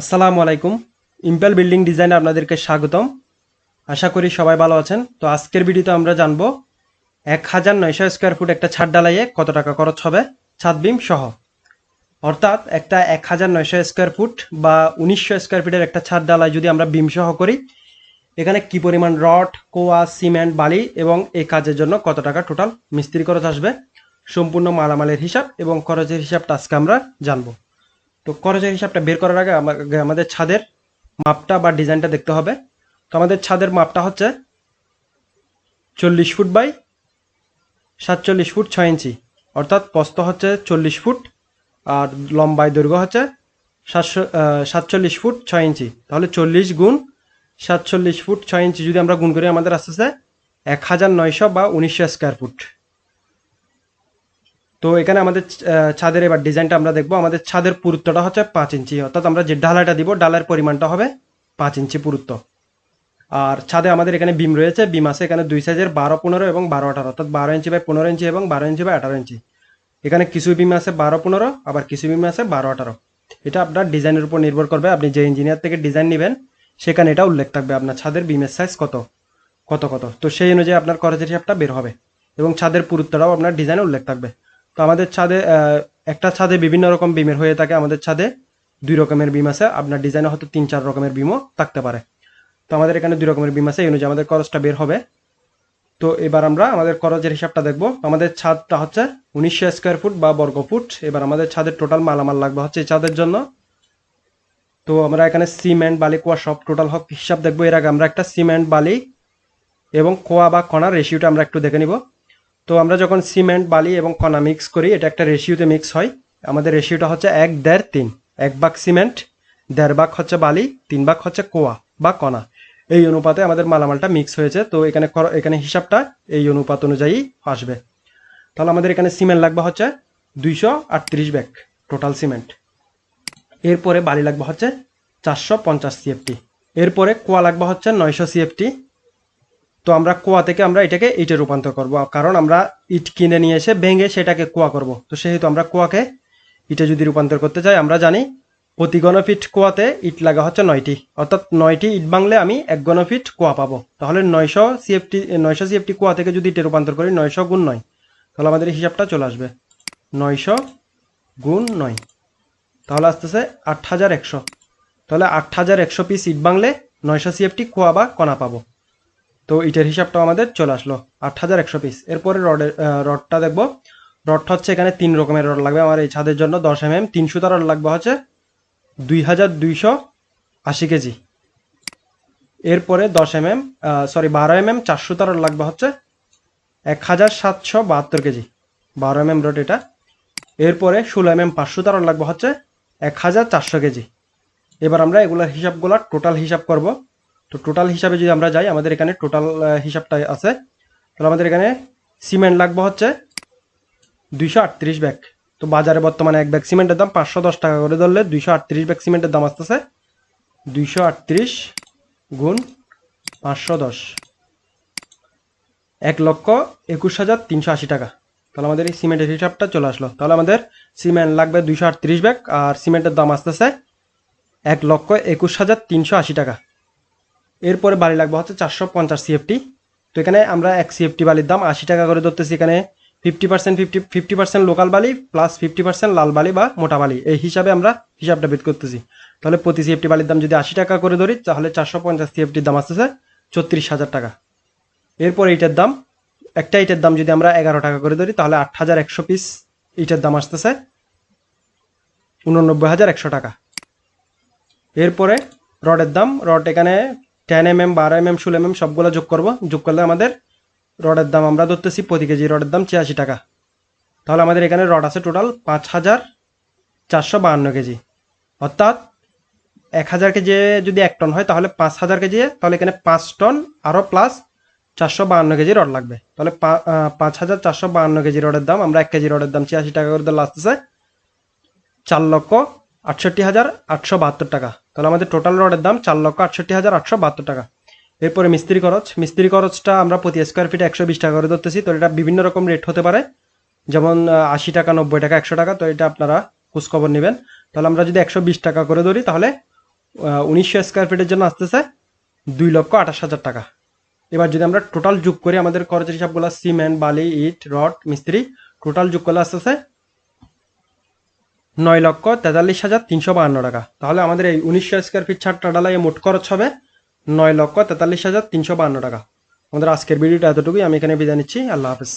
আসসালামু আলাইকুম। Impel building ডিজাইনে আপনাদেরকে স্বাগতম। আশা করি সবাই ভালো আছেন। তো আজকের ভিডিওতে আমরা জানব, এক হাজার নয়শো স্কোয়ার ফুট একটা ছাদ ডালাইয়ে কত টাকা খরচ হবে? ছাদ বিম সহ। অর্থাৎ একটা এক হাজার নয়শো স্কোয়ার ফুট বা উনিশশো স্কোয়ার ফুটের একটা ছাদ ডালাই যদি আমরা বিম সহ করি, এখানে কি পরিমাণ রড, কোয়া, সিমেন্ট, বালি এবং এই কাজের জন্য কত টাকা টোটাল মিস্ত্রি খরচ আসবে? সম্পূর্ণ মালামালের হিসাব এবং খরচের হিসাবটা আজকে আমরা জানব। তো খরচের হিসাবটা বের করার আগে আমা- আগে আমাদের ছাদের মাপটা বা ডিজাইনটা দেখতে হবে। তো আমাদের ছাদের মাপটা হচ্ছে চল্লিশ ফুট বাই সাতচল্লিশ ফুট ছয় ইঞ্চি। অর্থাৎ পস্ত হচ্ছে চল্লিশ ফুট আর লম্বায় দৈর্ঘ্য হচ্ছে সাতশো সাতচল্লিশ ফুট ছয় ইঞ্চি। তাহলে চল্লিশ গুণ সাতচল্লিশ ফুট ছয় ইঞ্চি যদি আমরা গুণ করি আমাদের আসতেছে এক হাজার নয়শো বা উনিশশো স্কোয়ার ফুট তো এখানে আমাদের ছাদের এবার ডিজাইনটা আমরা দেখব। আমাদের ছাদের পুরুত্বটা হচ্ছে পাঁচ ইঞ্চি, অর্থাৎ আমরা যে ঢালাইটা দিব ডালার পরিমাণটা হবে পাঁচ ইঞ্চি পুরুত্ব। আর ছাদে আমাদের এখানে বিম রয়েছে। বিম আছে এখানে দুই সাইজের বারো, পনেরো এবং বারো, আঠারো, অর্থাৎ বারো ইঞ্চি বাই পনেরো ইঞ্চি এবং বারো ইঞ্চি বাই আঠারো ইঞ্চি। এখানে কিছু বিম আছে বারো, পনেরো, আবার কিছু বিম আছে বারো, আঠারো। এটা আপনার ডিজাইনের উপর নির্ভর করবে। আপনি যে ইঞ্জিনিয়ার থেকে ডিজাইন নেবেন, সেখানে এটা উল্লেখ থাকবে। আপনার ছাদের বিমের সাইজ কত? কত কত? তো সেই অনুযায়ী আপনার খরচের হিসাবটা বের হবে এবং ছাদের পুরুত্বটাও আপনার ডিজাইনে উল্লেখ থাকবে। তো আমাদের ছাদে একটা ছাদে বিভিন্ন রকম বিমের হয়ে থাকে, আমাদের ছাদে দুই রকমের বিম আছে। আপনার ডিজাইনে হয়তো তিন, চার রকমের বিমও থাকতে পারে। তো আমাদের এখানে দুই রকমের বিম আছে, এই অনুযায়ী আমাদের খরচটা বের হবে। তো এবার আমরা আমাদের খরচের হিসাবটা দেখব। আমাদের ছাদটা হচ্ছে উনিশশো স্কোয়ার ফুট বা বর্গ ফুট এবার আমাদের ছাদের টোটাল মালামাল লাগবে হচ্ছে এই ছাদের জন্য। তো আমরা এখানে সিমেন্ট বালি, কোয়া সব টোটাল হক হিসাব দেখব। এর আগে আমরা একটা সিমেন্ট বালি এবং কোয়া বা কণার রেশিওটা আমরা একটু দেখে নিব। তো আমরা যখন সিমেন্ট বালি এবং কণা মিক্স করি, এটা একটা রেশিওতে মিক্স হয়। আমাদের রেশিওটা হচ্ছে এক দেড় তিন। এক ভাগ সিমেন্ট, দেড় ভাগ হচ্ছে বালি, তিন ভাগ হচ্ছে কোয়া বা কণা। এই অনুপাতে আমাদের মালামালটা মিক্স হয়েছে। তো এখানে এখানে হিসাবটা এই অনুপাত অনুযায়ী আসবে। তাহলে আমাদের এখানে সিমেন্ট লাগবে হচ্ছে দুইশো আটত্রিশ ব্যাগ টোটাল সিমেন্ট। এরপরে বালি লাগবে হচ্ছে চারশো পঞ্চাশ সিএফটি। এরপরে কোয়া লাগবে হচ্ছে নয়শো সিএফটি। তো আমরা কোয়া থেকে আমরা এটাকে ইটে রূপান্তর করব। কারণ আমরা ইট কিনে নিয়ে এসে ভেঙে সেটাকে কোয়া করব। তো সেহেতু আমরা কোয়াকে ইটে যদি রূপান্তর করতে চাই, আমরা জানি প্রতি ঘনফিট কোয়াতে ইট লাগা হচ্ছে নয়টি। অর্থাৎ নয়টি ইট বাংলে আমি এক ঘনফিট কোয়া পাবো। তাহলে নয়শো সিএফটি নয়শো সিএফটি কোয়া থেকে যদি ইটে রূপান্তর করি, নয়শো গুণ নয়। তাহলে আমাদের হিসাবটা চলে আসবে। নয়শো গুণ নয়। তাহলে আসতেছে আট হাজার একশো। তাহলে আট হাজার একশো পিস ইট বাংলে নয়শো সিএফটি কোয়া বা কণা পাবো। তো ইটের হিসাবটা আমাদের চলে আসলো। আট হাজার একশো পিস এরপরে রডের রডটা দেখব। রডটা হচ্ছে এখানে তিন রকমের রড লাগবে আমার এই ছাদের জন্য। দশ এম এম তিন সুতা রড লাগবে হচ্ছে দুই হাজার দুইশো আশি কেজি। এরপরে দশ এম এম সরি বারো এম এম চার সুতা রড লাগবে হচ্ছে এক হাজার সাতশো বাহাত্তর কেজি। বারো এম এম রড এটা। এরপরে ষোলো এম এম পাঁচশো রড লাগবে হচ্ছে এক হাজার চারশো কেজি। এবার আমরা এগুলোর হিসাবগুলো টোটাল হিসাব করব। তো টোটাল হিসাবে যদি আমরা যাই, আমাদের এখানে টোটাল হিসাবটা আছে। তাহলে আমাদের এখানে সিমেন্ট লাগবে হচ্ছে দুইশো আটত্রিশ ব্যাগ। তো বাজারে বর্তমানে এক ব্যাগ সিমেন্টের দাম পাঁচশো দশ টাকা করে ধরলে দুইশো আটত্রিশ ব্যাগ সিমেন্টের দাম আসতেছে দুইশো আটত্রিশ গুণ পাঁচশো দশ। এক লক্ষ একুশ হাজার তিনশো আশি টাকা। তাহলে আমাদের এই সিমেন্টের হিসাবটা চলে আসলো। তাহলে আমাদের সিমেন্ট লাগবে দুইশো আটত্রিশ ব্যাগ আর সিমেন্টের দাম আসতেছে এক লক্ষ একুশ হাজার তিনশো আশি টাকা। এরপরে বালি লাগবে হচ্ছে চারশো পঞ্চাশ সিএফটি তো এখানে আমরা এক সিএফটি বালির দাম আশি টাকা করে ধরতেছি। এখানে fifty percent fifty fifty percent local বালি প্লাস ফিফটি পার্সেন্ট লাল বালি বা মোটা বালি। এই হিসাবে আমরা হিসাবটা বের করতেছি। তাহলে প্রতি সিএফটি বালির দাম যদি আশি টাকা করে ধরি, তাহলে চারশো পঞ্চাশ সিএফটির দাম আসতেছে ছত্রিশ হাজার টাকা। এরপর ইটের দাম, একটা ইটের দাম যদি আমরা এগারো টাকা করে ধরি, তাহলে আট হাজার একশো পিস ইটের দাম আসতেছে উননব্বই হাজার একশো টাকা। এরপরে রডের দাম, রড এখানে টেন এম এম বারো এম এম ষোলো এম এম সবগুলো যোগ করব। যোগ করলে আমাদের রডের দাম আমরা ধরতেছি প্রতি কেজি রডের দাম ছিয়াশি টাকা। তাহলে আমাদের এখানে রড আছে টোটাল পাঁচ হাজার চারশো বাহান্ন কেজি। অর্থাৎ এক হাজার কেজি যদি এক টন হয়, তাহলে পাঁচ হাজার কেজি, তাহলে এখানে পাঁচ টন আরও প্লাস চারশো বাহান্ন কেজি রড লাগবে। তাহলে পাঁচ হাজার চারশো বাহান্ন কেজি রডের দাম, আমরা এক কেজি রডের দাম ছিয়াশি টাকা করে আসতেছে চার লক্ষ আটষট্টি হাজার আটশো বাহাত্তর টাকা। তাহলে আমাদের টোটাল রডের দাম চার লক্ষ আটষট্টি হাজার আটশো বাহাত্তর টাকা। এরপরে মিস্ত্রি খরচ। মিস্ত্রি খরচটা আমরা প্রতি স্কোয়ার ফিটে একশো বিশ টাকা করে ধরতেছি। তো এটা বিভিন্ন রকম রেট হতে পারে। যেমন আশি টাকা, নব্বই টাকা, একশো টাকা। তো এটা আপনারা খোঁজখবর নেবেন। তাহলে আমরা যদি একশো বিশ টাকা করে ধরি, তাহলে উনিশশো স্কোয়ার ফিটের জন্য আসতেছে দুই লক্ষ আঠাশ হাজার টাকা। এবার যদি আমরা টোটাল যোগ করি, আমাদের খরচের হিসাবগুলো সিমেন্ট বালি, ইট রড মিস্ত্রি টোটাল যোগ করলে আসতেছে নয় লক্ষ তেতাল্লিশ হাজার তিনশো বাহান্ন টাকা। তাহলে আমাদের এই উনিশশো স্কোয়ার ফিট ছাড়টা ডালায় মোট খরচ হবে নয় লক্ষ তেতাল্লিশ হাজার তিনশো বাহান্ন টাকা। আমাদের আজকের ভিডিওটা এতটুকুই। আমি এখানে বিদায় নিচ্ছি। আল্লাহ হাফিজ।